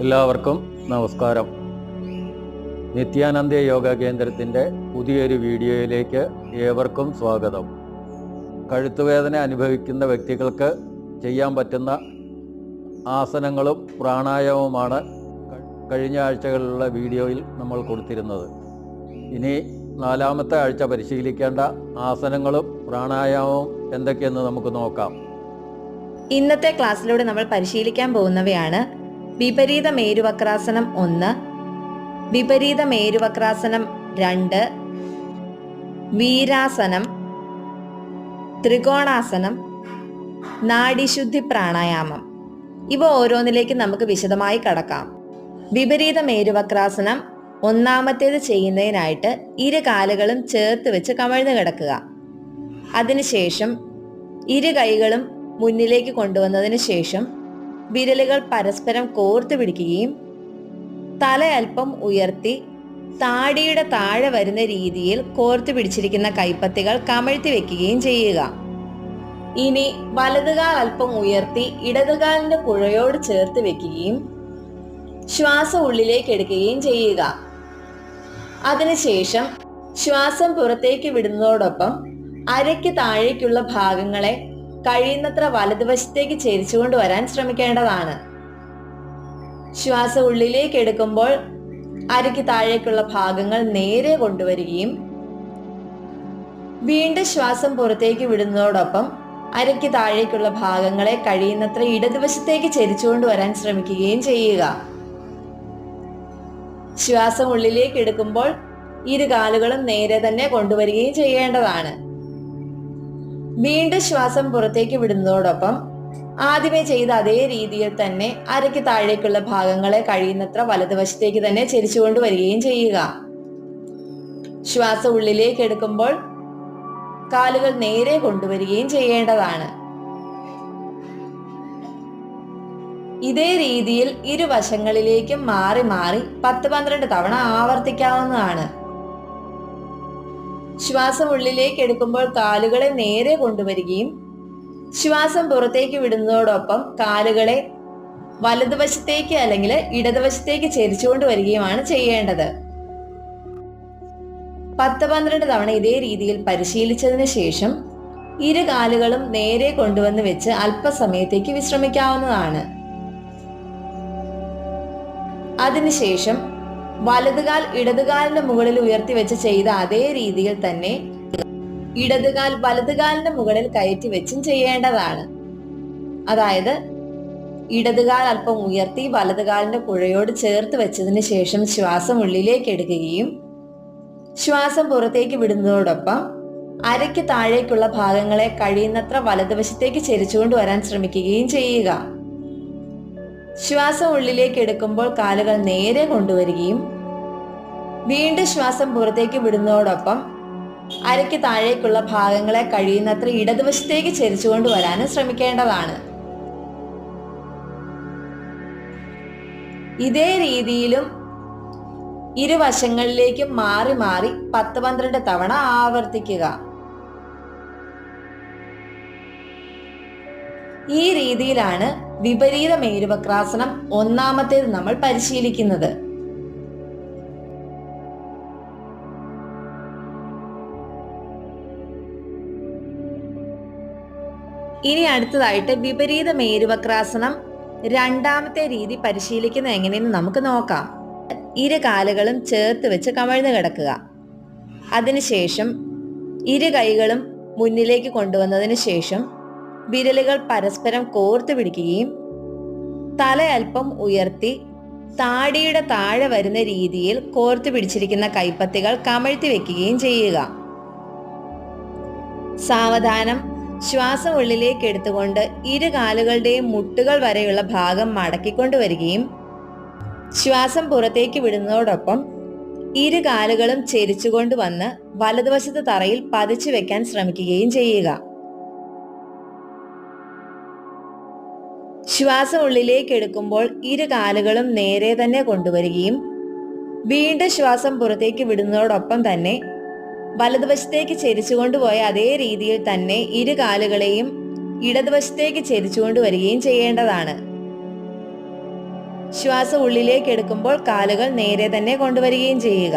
എല്ലാവർക്കും നമസ്കാരം. നിത്യാനന്ദ യോഗ കേന്ദ്രത്തിന്റെ പുതിയൊരു വീഡിയോയിലേക്ക് ഏവർക്കും സ്വാഗതം. കഴുത്തുവേദന അനുഭവിക്കുന്ന വ്യക്തികൾക്ക് ചെയ്യാൻ പറ്റുന്ന ആസനങ്ങളും പ്രാണായാമവുമാണ് കഴിഞ്ഞ ആഴ്ചകളിലുള്ള വീഡിയോയിൽ നമ്മൾ കൊടുത്തിരുന്നത്. ഇനി നാലാമത്തെ ആഴ്ച പരിശീലിക്കേണ്ട ആസനങ്ങളും പ്രാണായാമവും എന്തൊക്കെയെന്ന് നമുക്ക് നോക്കാം. ഇന്നത്തെ ക്ലാസ്സിലൂടെ നമ്മൾ പരിശീലിക്കാൻ പോകുന്നവയാണ് വിപരീത മേരുവക്രാസനം ഒന്ന് വിപരീത മേരുവക്രാസനം രണ്ട് വീരാസനം ത്രികോണാസനം നാഡീശുദ്ധി പ്രാണായാമം. ഇവ ഓരോന്നിലേക്ക് നമുക്ക് വിശദമായി കടക്കാം. വിപരീത മേരുവക്രാസനം ഒന്നാമത്തേത് ചെയ്യുന്നതിനായിട്ട് ഇരു കാലുകളും ചേർത്ത് വെച്ച് കമഴ്ന്നു കിടക്കുക. അതിനുശേഷം ഇരു കൈകളും മുന്നിലേക്ക് കൊണ്ടുവന്നതിന് ശേഷം വിരലുകൾ പരസ്പരം കോർത്തു പിടിക്കുകയും തല അല്പം ഉയർത്തി താടിയുടെ താഴെ വരുന്ന രീതിയിൽ കോർത്തു പിടിച്ചിരിക്കുന്ന കൈപ്പത്തികൾ കമഴ്ത്തി വെക്കുകയും ചെയ്യുക. ഇനി വലതുകാൽ അല്പം ഉയർത്തി ഇടതുകാലിന്റെ പുഴയോട് ചേർത്ത് വെക്കുകയും ശ്വാസം ഉള്ളിലേക്ക് എടുക്കുകയും ചെയ്യുക. അതിനുശേഷം ശ്വാസം പുറത്തേക്ക് വിടുന്നതോടൊപ്പം അരയ്ക്ക് താഴേക്കുള്ള ഭാഗങ്ങളെ കഴിയുന്നത്ര വലതുവശത്തേക്ക് ചേരിച്ചുകൊണ്ട് വരാൻ ശ്രമിക്കേണ്ടതാണ്. ശ്വാസം ഉള്ളിലേക്ക് എടുക്കുമ്പോൾ അരയ്ക്ക് താഴേക്കുള്ള ഭാഗങ്ങൾ നേരെ കൊണ്ടുവരികയും വീണ്ടും ശ്വാസം പുറത്തേക്ക് വിടുന്നതോടൊപ്പം അരയ്ക്ക് താഴേക്കുള്ള ഭാഗങ്ങളെ കഴിയുന്നത്ര ഇടതുവശത്തേക്ക് ചരിച്ചുകൊണ്ട് വരാൻ ശ്രമിക്കുകയും ചെയ്യുക. ശ്വാസം ഉള്ളിലേക്ക് എടുക്കുമ്പോൾ ഇരു കാലുകളും നേരെ തന്നെ കൊണ്ടുവരികയും ചെയ്യേണ്ടതാണ്. വീണ്ടും ശ്വാസം പുറത്തേക്ക് വിടുന്നതോടൊപ്പം ആദ്യമേ ചെയ്ത അതേ രീതിയിൽ തന്നെ അരയ്ക്ക് താഴേക്കുള്ള ഭാഗങ്ങളെ കഴിയുന്നത്ര വലതുവശത്തേക്ക് തന്നെ ചരിച്ചുകൊണ്ട് വരികയും ചെയ്യുക. ശ്വാസം ഉള്ളിലേക്ക് എടുക്കുമ്പോൾ കാലുകൾ നേരെ കൊണ്ടുവരികയും ചെയ്യേണ്ടതാണ്. ഇതേ രീതിയിൽ ഇരുവശങ്ങളിലേക്കും മാറി മാറി പത്ത് പന്ത്രണ്ട് തവണ ആവർത്തിക്കാവുന്നതാണ്. ശ്വാസം ഉള്ളിലേക്ക് എടുക്കുമ്പോൾ കാലുകളെ നേരെ കൊണ്ടുവരികയും ശ്വാസം പുറത്തേക്ക് വിടുന്നതോടൊപ്പം കാലുകളെ വലതുവശത്തേക്ക് അല്ലെങ്കിൽ ഇടതുവശത്തേക്ക് ചരിച്ചുകൊണ്ട് വരികയുമാണ് ചെയ്യേണ്ടത്. പത്ത് പന്ത്രണ്ട് തവണ ഇതേ രീതിയിൽ പരിശീലിച്ചതിന് ശേഷം ഇരു കാലുകളും നേരെ കൊണ്ടുവന്ന് വെച്ച് അല്പസമയത്തേക്ക് വിശ്രമിക്കാവുന്നതാണ്. അതിനുശേഷം വലതുകാൽ ഇടതുകാലിന്റെ മുകളിൽ ഉയർത്തി വെച്ച് ചെയ്ത അതേ രീതിയിൽ തന്നെ ഇടതുകാൽ വലതുകാലിന്റെ മുകളിൽ കയറ്റി വെച്ചും ചെയ്യേണ്ടതാണ്. അതായത് ഇടതുകാൽ അല്പം ഉയർത്തി വലതുകാലിന്റെ കുഴയോട് ചേർത്ത് വെച്ചതിന് ശേഷം ശ്വാസം ഉള്ളിലേക്ക് എടുക്കുകയും ശ്വാസം പുറത്തേക്ക് വിടുന്നതോടൊപ്പം അരയ്ക്ക് താഴേക്കുള്ള ഭാഗങ്ങളെ കഴിയുന്നത്ര വലതുവശത്തേക്ക് ചരിച്ചുകൊണ്ട് വരാൻ ശ്രമിക്കുകയും ചെയ്യുക. ശ്വാസം ഉള്ളിലേക്ക് എടുക്കുമ്പോൾ കാലുകൾ നേരെ കൊണ്ടുവരികയും വീണ്ടും ശ്വാസം പുറത്തേക്ക് വിടുന്നതോടൊപ്പം അരയ്ക്ക് താഴേക്കുള്ള ഭാഗങ്ങളെ കഴിയുന്നത്ര ഇടതുവശത്തേക്ക് ചരിച്ചുകൊണ്ട് വരാനും ശ്രമിക്കേണ്ടതാണ്. ഇതേ രീതിയിലും ഇരുവശങ്ങളിലേക്കും മാറി മാറി പത്ത് പന്ത്രണ്ട് തവണ ആവർത്തിക്കുക. ഈ രീതിയിലാണ് വിപരീത മേരുവക്രാസനം ഒന്നാമത്തേത് നമ്മൾ പരിശീലിക്കുന്നത്. ഇനി അടുത്തതായിട്ട് വിപരീത മേരുവക്രാസനം രണ്ടാമത്തെ രീതി പരിശീലിക്കുന്നത് എങ്ങനെയെന്ന് നമുക്ക് നോക്കാം. ഇരു കാലുകളും ചേർത്ത് വെച്ച് കമഴ്ന്നു കിടക്കുക. അതിനുശേഷം ഇരു കൈകളും മുന്നിലേക്ക് കൊണ്ടുവന്നതിന് ശേഷം വിരലുകൾ പരസ്പരം കോർത്തു പിടിക്കുകയും തല അല്പം ഉയർത്തി താടിയുടെ താഴെ വരുന്ന രീതിയിൽ കോർത്തു പിടിച്ചിരിക്കുന്ന കൈപ്പത്തികൾ കമഴ്ത്തി വെക്കുകയും ചെയ്യുക. സാവധാനം ശ്വാസം ഉള്ളിലേക്ക് എടുത്തുകൊണ്ട് ഇരു കാലുകളുടെയും മുട്ടുകൾ വരെയുള്ള ഭാഗം മടക്കിക്കൊണ്ടുവരികയും ശ്വാസം പുറത്തേക്ക് വിടുന്നതോടൊപ്പം ഇരു കാലുകളും ചെരിച്ചുകൊണ്ട് വന്ന് വലതുവശത്ത് തറയിൽ പതിച്ചു വെക്കാൻ ശ്രമിക്കുകയും ചെയ്യുക. ശ്വാസം ഉള്ളിലേക്ക് എടുക്കുമ്പോൾ ഇരു കാലുകളും നേരെ തന്നെ കൊണ്ടുവരികയും വീണ്ടും ശ്വാസം പുറത്തേക്ക് വിടുന്നതോടൊപ്പം തന്നെ വലതുവശത്തേക്ക് ചെരിച്ചുകൊണ്ടുപോയ അതേ രീതിയിൽ തന്നെ ഇരു കാലുകളെയും ഇടതുവശത്തേക്ക് ചരിച്ചു വരികയും ചെയ്യേണ്ടതാണ്. ശ്വാസം ഉള്ളിലേക്ക് എടുക്കുമ്പോൾ കാലുകൾ നേരെ തന്നെ കൊണ്ടുവരികയും ചെയ്യുക.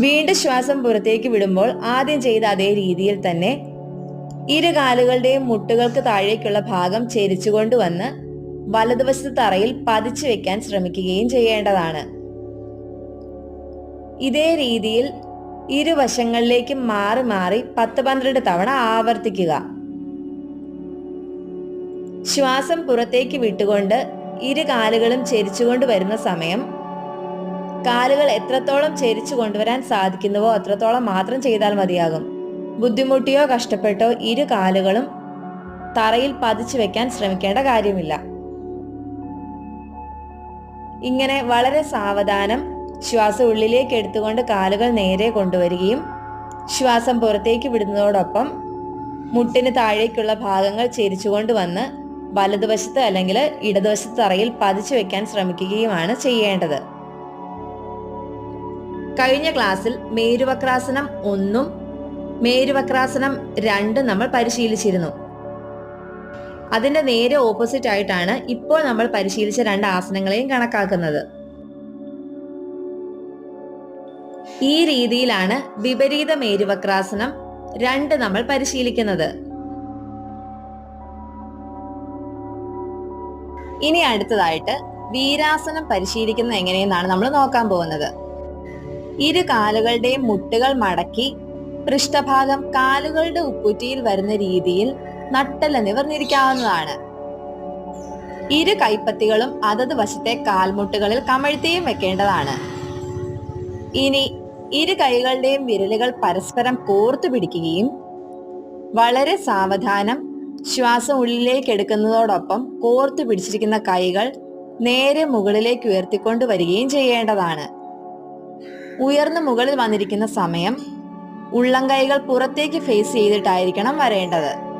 വീണ്ടും ശ്വാസം പുറത്തേക്ക് വിടുമ്പോൾ ആദ്യം ചെയ്ത അതേ രീതിയിൽ തന്നെ ഇരു കാലുകളുടെയും മുട്ടുകൾക്ക് താഴേക്കുള്ള ഭാഗം ചെരിച്ചുകൊണ്ടുവന്ന് വലതുവശത്ത് തറയിൽ പതിച്ചു വെക്കാൻ ശ്രമിക്കുകയും ചെയ്യേണ്ടതാണ്. ഇതേ രീതിയിൽ ഇരുവശങ്ങളിലേക്കും മാറി മാറി പത്ത് പന്ത്രണ്ട് തവണ ആവർത്തിക്കുക. ശ്വാസം പുറത്തേക്ക് വിട്ടുകൊണ്ട് ഇരു കാലുകളും ചെരിച്ചുകൊണ്ട് വരുന്ന സമയം കാലുകൾ എത്രത്തോളം ചെരിച്ചു കൊണ്ടുവരാൻ സാധിക്കുന്നുവോ അത്രത്തോളം മാത്രം ചെയ്താൽ മതിയാകും. ബുദ്ധിമുട്ടിയോ കഷ്ടപ്പെട്ടോ ഇരു കാലുകളും തറയിൽ പതിച്ചു വെക്കാൻ ശ്രമിക്കേണ്ട കാര്യമില്ല. ഇങ്ങനെ വളരെ സാവധാനം ശ്വാസം ഉള്ളിലേക്ക് എടുത്തുകൊണ്ട് കാലുകൾ നേരെ കൊണ്ടുവരികയും ശ്വാസം പുറത്തേക്ക് വിടുന്നതോടൊപ്പം മുട്ടിന് താഴേക്കുള്ള ഭാഗങ്ങൾ ചെരിച്ചുകൊണ്ട് വന്ന് വലതുവശത്ത് അല്ലെങ്കിൽ ഇടതുവശത്ത് തറയിൽ പതിച്ചു വെക്കാൻ ശ്രമിക്കുകയുമാണ് ചെയ്യേണ്ടത്. കഴിഞ്ഞ ക്ലാസ്സിൽ മേരുവക്രാസനം ഒന്നും മേരുവക്രാസനം രണ്ട് നമ്മൾ പരിശീലിച്ചിരുന്നു. അതിന്റെ നേരെ ഓപ്പോസിറ്റ് ആയിട്ടാണ് ഇപ്പോൾ നമ്മൾ പരിശീലിച്ച രണ്ട് ആസനങ്ങളെയും കണക്കാക്കുന്നത്. ഈ രീതിയിലാണ് വിപരീത മേരുവക്രാസനം രണ്ട് നമ്മൾ പരിശീലിക്കുന്നത്. ഇനി അടുത്തതായിട്ട് വീരാസനം പരിശീലിക്കുന്നത് എങ്ങനെയെന്നാണ് നമ്മൾ നോക്കാൻ പോകുന്നത്. ഇരു കാലുകളുടെയും മുട്ടുകൾ മടക്കി പൃഷ്ഠഭാഗം കാലുകളുടെ ഉപ്പുറ്റിയിൽ വരുന്ന രീതിയിൽ നട്ടല നിവർന്നിരിക്കാവുന്നതാണ് ഇരു കൈപ്പത്തികളും അതത് വശത്തെ കാൽമുട്ടുകളിൽ കമഴ്ത്തിയും വെക്കേണ്ടതാണ്. ഇനി ഇരു കൈകളുടെയും വിരലുകൾ പരസ്പരം കോർത്തു പിടിക്കുകയും വളരെ സാവധാനം ശ്വാസം ഉള്ളിലേക്ക് എടുക്കുന്നതോടൊപ്പം കോർത്തു പിടിച്ചിരിക്കുന്ന കൈകൾ നേരെ മുകളിലേക്ക് ഉയർത്തിക്കൊണ്ടു വരികയും ചെയ്യേണ്ടതാണ്. ഉയർന്നു മുകളിൽ വന്നിരിക്കുന്ന സമയം ഉള്ളം കൈകൾ പുറത്തേക്ക് ഫേസ് ചെയ്തിട്ടായിരിക്കണം വരേണ്ടത്.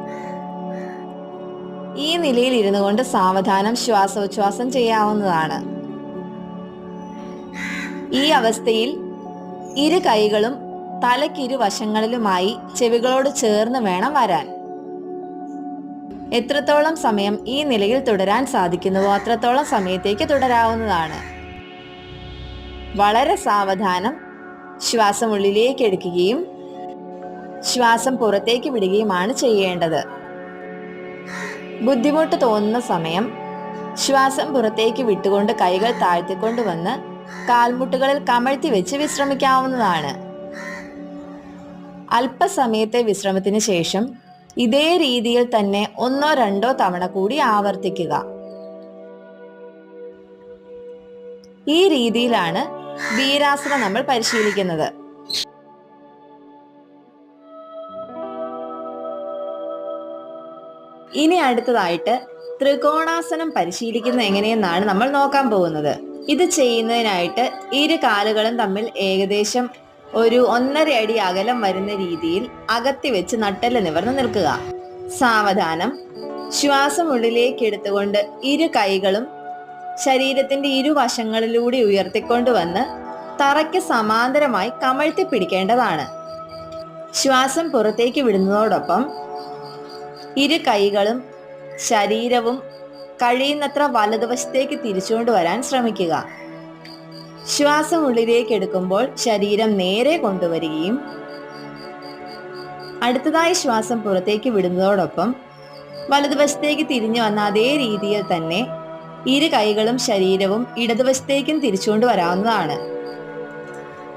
ഈ നിലയിൽ ഇരുന്നു കൊണ്ട് സാവധാനം ശ്വാസോച്ഛ്വാസം ചെയ്യാവുന്നതാണ്. ഈ അവസ്ഥയിൽ ഇരു കൈകളും തലക്കിരു വശങ്ങളിലുമായി ചെവികളോട് ചേർന്ന് വേണം വരാൻ. എത്രത്തോളം സമയം ഈ നിലയിൽ തുടരാൻ സാധിക്കുന്നുവോ അത്രത്തോളം സമയത്തേക്ക് തുടരാവുന്നതാണ്. വളരെ സാവധാനം ശ്വാസം ഉള്ളിലേക്ക് എടുക്കുകയും ശ്വാസം പുറത്തേക്ക് വിടുകയുമാണ് ചെയ്യേണ്ടത്. ബുദ്ധിമുട്ട് തോന്നുന്ന സമയം ശ്വാസം പുറത്തേക്ക് വിട്ടുകൊണ്ട് കൈകൾ താഴ്ത്തിക്കൊണ്ട് വന്ന് കാൽമുട്ടുകളിൽ കമഴ്ത്തി വെച്ച് വിശ്രമിക്കാവുന്നതാണ്. അല്പസമയത്തെ വിശ്രമത്തിന് ശേഷം ഇതേ രീതിയിൽ തന്നെ ഒന്നോ രണ്ടോ തവണ കൂടി ആവർത്തിക്കുക. ഈ രീതിയിലാണ് വീരാസനം നമ്മൾ പരിശീലിക്കുന്നത്. ഇനി അടുത്തതായിട്ട് ത്രികോണാസനം പരിശീലിക്കുന്നത് എങ്ങനെയെന്നാണ് നമ്മൾ നോക്കാൻ പോകുന്നത്. ഇത് ചെയ്യുന്നതിനായിട്ട് ഇരു കാലുകളും തമ്മിൽ ഏകദേശം ഒരു ഒന്നര അടി അകലം വരുന്ന രീതിയിൽ അകത്തി വെച്ച് നട്ടൽ നിവർന്ന് നിൽക്കുക. സാവധാനം. ശ്വാസം ഉള്ളിലേക്ക് എടുത്തുകൊണ്ട് ഇരു കൈകളും ശരീരത്തിന്റെ ഇരുവശങ്ങളിലൂടെ ഉയർത്തിക്കൊണ്ടുവന്ന് തറയ്ക്ക് സമാന്തരമായി കമഴ്ത്തി പിടിക്കേണ്ടതാണ്. ശ്വാസം പുറത്തേക്ക് വിടുന്നതോടൊപ്പം ഇരു കൈകളും ശരീരവും കഴിയുന്നത്ര വലതുവശത്തേക്ക് തിരിച്ചുകൊണ്ട് വരാൻ ശ്രമിക്കുക. ശ്വാസം ഉള്ളിലേക്ക് എടുക്കുമ്പോൾ ശരീരം നേരെ കൊണ്ടുവരികയും അടുത്തതായി ശ്വാസം പുറത്തേക്ക് വിടുന്നതോടൊപ്പം വലതുവശത്തേക്ക് തിരിഞ്ഞു വന്ന അതേ രീതിയിൽ തന്നെ ഇരു കൈകളും ശരീരവും ഇടതുവശത്തേക്കും തിരിച്ചുകൊണ്ട് വരാവുന്നതാണ്.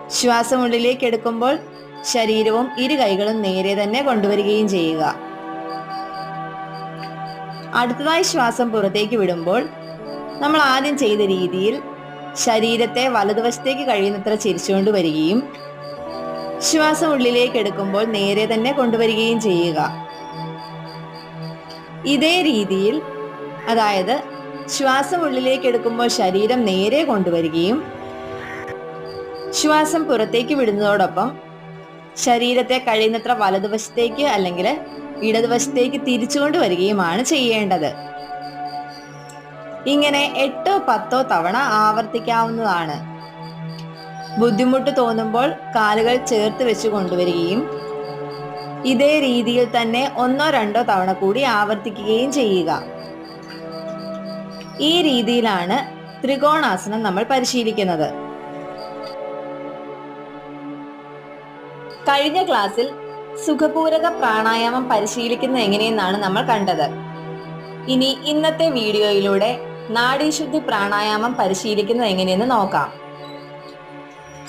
ശ്വാസം ഉള്ളിലേക്ക് എടുക്കുമ്പോൾ ശരീരവും ഇരു കൈകളും നേരെ തന്നെ കൊണ്ടുവരികയും ചെയ്യുക. അടുത്തതായി ശ്വാസം പുറത്തേക്ക് വിടുമ്പോൾ നമ്മൾ ആദ്യം ചെയ്ത രീതിയിൽ ശരീരത്തെ വലതുവശത്തേക്ക് കഴിയുന്നത്ര ചിരിച്ചുകൊണ്ട് വരികയും ശ്വാസം ഉള്ളിലേക്ക് എടുക്കുമ്പോൾ നേരെ തന്നെ കൊണ്ടുവരികയും ചെയ്യുക. ഇതേ രീതിയിൽ അതായത് ശ്വാസം ഉള്ളിലേക്ക് എടുക്കുമ്പോൾ ശരീരം നേരെ കൊണ്ടുവരികയും ശ്വാസം പുറത്തേക്ക് വിടുന്നതോടൊപ്പം ശരീരത്തെ കഴിയുന്നത്ര വലതുവശത്തേക്ക് അല്ലെങ്കിൽ ഇടതുവശത്തേക്ക് തിരിച്ചുകൊണ്ട് വരികയുമാണ് ചെയ്യേണ്ടത്. ഇങ്ങനെ എട്ടോ പത്തോ തവണ ആവർത്തിക്കാവുന്നതാണ്. ബുദ്ധിമുട്ട് തോന്നുമ്പോൾ കാലുകൾ ചേർത്ത് വെച്ച് കൊണ്ടുവരികയും ഇതേ രീതിയിൽ തന്നെ ഒന്നോ രണ്ടോ തവണ കൂടി ആവർത്തിക്കുകയും ചെയ്യുക. ഈ രീതിയിലാണ് ത്രികോണാസനം നമ്മൾ പരിശീലിക്കുന്നത്. കഴിഞ്ഞ ക്ലാസ്സിൽ സുഖപൂരക പ്രാണായാമം പരിശീലിക്കുന്നത് എങ്ങനെയെന്നാണ് നമ്മൾ കണ്ടത്. ഇനി ഇന്നത്തെ വീഡിയോയിലൂടെ നാഡീശുദ്ധി പ്രാണായാമം പരിശീലിക്കുന്നത് എങ്ങനെയെന്ന് നോക്കാം.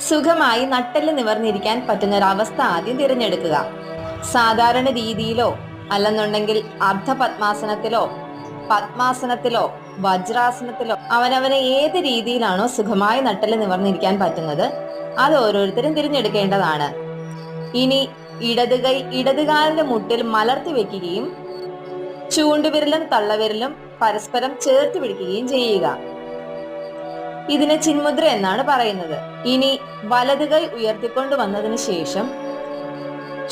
സുഖമായി നട്ടൽ നിവർന്നിരിക്കാൻ പറ്റുന്ന ഒരവസ്ഥ ആദ്യം തിരഞ്ഞെടുക്കുക. സാധാരണ രീതിയിലോ അല്ലെന്നുണ്ടെങ്കിൽ അർദ്ധപത്മാസനത്തിലോ പത്മാസനത്തിലോ വജ്രാസനത്തിലോ അവനവനെ ഏത് രീതിയിലാണോ സുഖമായി നട്ടൽ നിവർന്നിരിക്കാൻ പറ്റുന്നത് അത് ഓരോരുത്തരും തിരഞ്ഞെടുക്കേണ്ടതാണ്. ഇനി ഇടത് കൈ ഇടതുകാലിന്റെ മുട്ടിൽ മലർത്തി വെക്കുകയും ചൂണ്ടുവിരലും തള്ളവിരലും പരസ്പരം ചേർത്ത് പിടിക്കുകയും ചെയ്യുക. ഇതിനെ ചിന്മുദ്ര എന്നാണ് പറയുന്നത്. ഇനി വലത് കൈ ഉയർത്തിക്കൊണ്ട് വന്നതിന് ശേഷം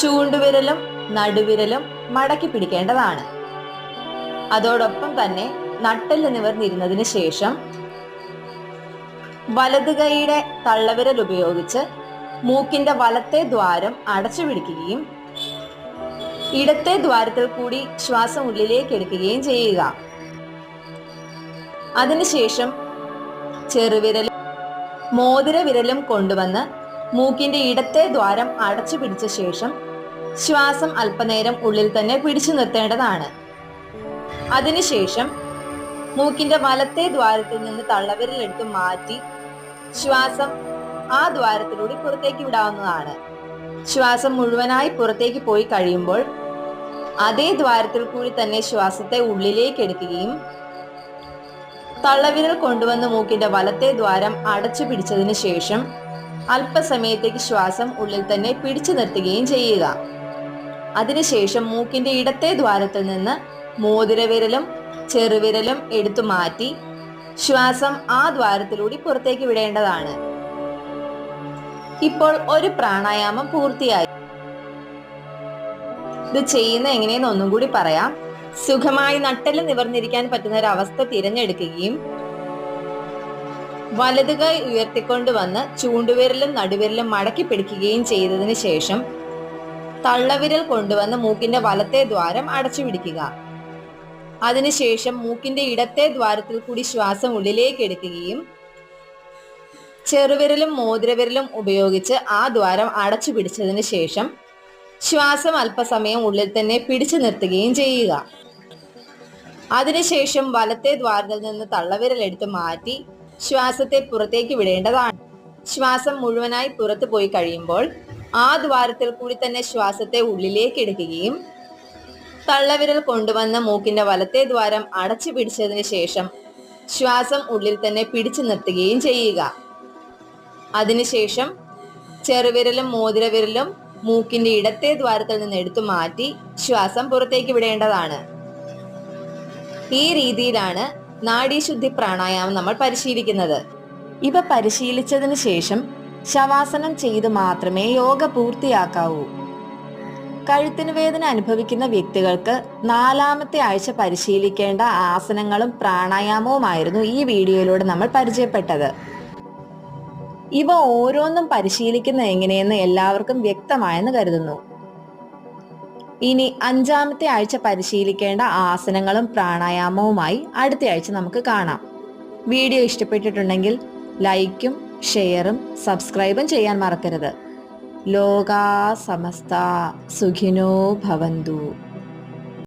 ചൂണ്ടുവിരലും നടുവിരലും മടക്കി പിടിക്കേണ്ടതാണ്. അതോടൊപ്പം തന്നെ നട്ടെല്ല് നിവർന്നിരുന്നതിന് ശേഷം വലത് കൈയുടെ തള്ളവിരൽ ഉപയോഗിച്ച് മൂക്കിന്റെ വലത്തെ ദ്വാരം അടച്ചു പിടിക്കുകയും ഇടത്തെ ദ്വാരത്തിൽ കൂടി ശ്വാസം ഉള്ളിലേക്ക് എടുക്കുകയും ചെയ്യുക. അതിനുശേഷം ചെറുവിരലും മോതിര വിരലും കൊണ്ടുവന്ന് മൂക്കിന്റെ ഇടത്തെ ദ്വാരം അടച്ചു പിടിച്ച ശേഷം ശ്വാസം അല്പനേരം ഉള്ളിൽ തന്നെ പിടിച്ചു നിർത്തേണ്ടതാണ്. അതിനുശേഷം മൂക്കിന്റെ വലത്തെ ദ്വാരത്തിൽ നിന്ന് തള്ളവിരലെടുത്ത് മാറ്റി ശ്വാസം ആ ദ്വാരത്തിലൂടെ പുറത്തേക്ക് വിടാവുന്നതാണ്. ശ്വാസം മുഴുവനായി പുറത്തേക്ക് പോയി കഴിയുമ്പോൾ അതേ ദ്വാരത്തിൽ കൂടി തന്നെ ശ്വാസത്തെ ഉള്ളിലേക്ക് എടുക്കുകയും തള്ളവിരൽ കൊണ്ടുവന്ന് മൂക്കിന്റെ വലത്തെ ദ്വാരം അടച്ചു പിടിച്ചതിന് ശേഷം അല്പസമയത്തേക്ക് ശ്വാസം ഉള്ളിൽ തന്നെ പിടിച്ചു നിർത്തുകയും ചെയ്യുക. അതിനുശേഷം മൂക്കിന്റെ ഇടത്തെ ദ്വാരത്തിൽ നിന്ന് മോതിരവിരലും ചെറുവിരലും എടുത്തു മാറ്റി ശ്വാസം ആ ദ്വാരത്തിലൂടെ പുറത്തേക്ക് വിടേണ്ടതാണ്. ഇപ്പോൾ ഒരു പ്രാണായാമം പൂർത്തിയായി. ഇത് ചെയ്യുന്ന എങ്ങനെയെന്ന് ഒന്നും കൂടി പറയാം. സുഖമായി നട്ടൽ നിവർന്നിരിക്കാൻ പറ്റുന്ന ഒരു അവസ്ഥ തിരഞ്ഞെടുക്കുകയും വലതുകൈ ഉയർത്തിക്കൊണ്ട് വന്ന് ചൂണ്ടുവിരലും നടുവിരലും മടക്കി പിടിക്കുകയും ചെയ്തതിന് ശേഷം തള്ളവിരൽ കൊണ്ടുവന്ന് മൂക്കിന്റെ വലത്തെ ദ്വാരം അടച്ചു പിടിക്കുക. അതിനുശേഷം മൂക്കിന്റെ ഇടത്തെ ദ്വാരത്തിൽ കൂടി ശ്വാസം ഉള്ളിലേക്ക് എടുക്കുകയും ചെറുവിരലും മോതിരവിരലും ഉപയോഗിച്ച് ആ ദ്വാരം അടച്ചു പിടിച്ചതിന് ശേഷം ശ്വാസം അല്പസമയം ഉള്ളിൽ തന്നെ പിടിച്ചു നിർത്തുകയും ചെയ്യുക. അതിനുശേഷം വലത്തെ ദ്വാരത്തിൽ നിന്ന് തള്ളവിരലെടുത്ത് മാറ്റി ശ്വാസത്തെ പുറത്തേക്ക് വിടേണ്ടതാണ്. ശ്വാസം മുഴുവനായി പുറത്തു പോയി കഴിയുമ്പോൾ ആ ദ്വാരത്തിൽ കൂടി തന്നെ ശ്വാസത്തെ ഉള്ളിലേക്ക് എടുക്കുകയും തള്ളവിരൽ കൊണ്ടുവന്ന മൂക്കിന്റെ വലത്തെ ദ്വാരം അടച്ചു പിടിച്ചതിന് ശേഷം ശ്വാസം ഉള്ളിൽ തന്നെ പിടിച്ചു നിർത്തുകയും ചെയ്യുക. അതിനുശേഷം ചെറുവിരലും മോതിരവിരലും മൂക്കിന്റെ ഇടത്തെ ദ്വാരത്തിൽ നിന്ന് എടുത്തു മാറ്റി ശ്വാസം പുറത്തേക്ക് വിടേണ്ടതാണ്. ഈ രീതിയിലാണ് നാഡീശുദ്ധി പ്രാണായാമം നമ്മൾ പരിശീലിക്കുന്നത്. ഇവ പരിശീലിച്ചതിന് ശേഷം ശവാസനം ചെയ്ത് മാത്രമേ യോഗ പൂർത്തിയാക്കാവൂ. കഴുത്തിന് വേദന അനുഭവിക്കുന്ന വ്യക്തികൾക്ക് നാലാമത്തെ ആഴ്ച പരിശീലിക്കേണ്ട ആസനങ്ങളും പ്രാണായാമവുമായിരുന്നു ഈ വീഡിയോയിലൂടെ നമ്മൾ പരിചയപ്പെട്ടത്. ഇവ ഓരോന്നും പരിശീലിക്കുന്നത് എങ്ങനെയെന്ന് എല്ലാവർക്കും വ്യക്തമായെന്ന് കരുതുന്നു. ഇനി അഞ്ചാമത്തെ ആഴ്ച പരിശീലിക്കേണ്ട ആസനങ്ങളും പ്രാണായാമവുമായി അടുത്ത ആഴ്ച നമുക്ക് കാണാം. വീഡിയോ ഇഷ്ടപ്പെട്ടിട്ടുണ്ടെങ്കിൽ ലൈക്കും ഷെയറും സബ്സ്ക്രൈബും ചെയ്യാൻ മറക്കരുത്. ലോകാ സമസ്ത സുഖിനോ ഭവന്തു.